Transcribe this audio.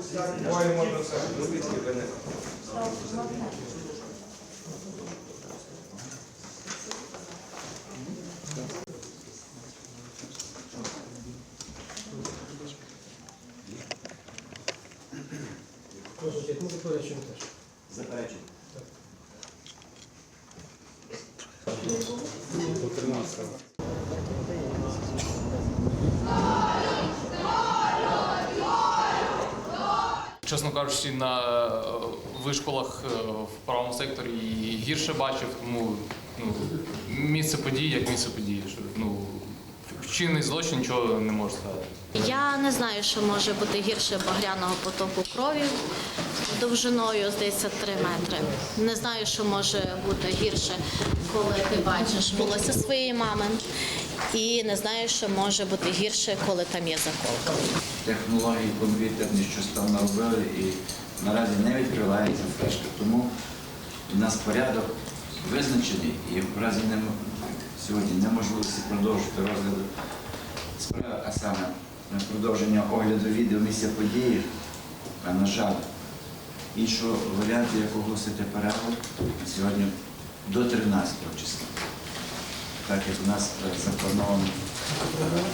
Ой, можна все, звідки виник. Заперечуємо. 13. Чесно кажучи, на е, вишколах е, в правому секторі гірше бачив, тому ну, місце події як місце події. Що, ну, вчинний злочин нічого не можу сказати. Я не знаю, що може бути гірше багряного потоку крові довжиною, здається, 3 метри. Не знаю, що може бути гірше, коли ти бачиш волосся своєї мами. І не знаю, що може бути гірше, коли там є заколка. Технології комп'ютерні щось там наробили і наразі не відкривається флешка. Тому у нас порядок визначений і в разі нем- сьогодні неможливості продовжити розгляд справи, а саме продовження огляду відео місця події, а на жаль, іншого варіанту, як оголосити перерву на сьогодні до 13 числа. Так як у нас е, заплановано немає.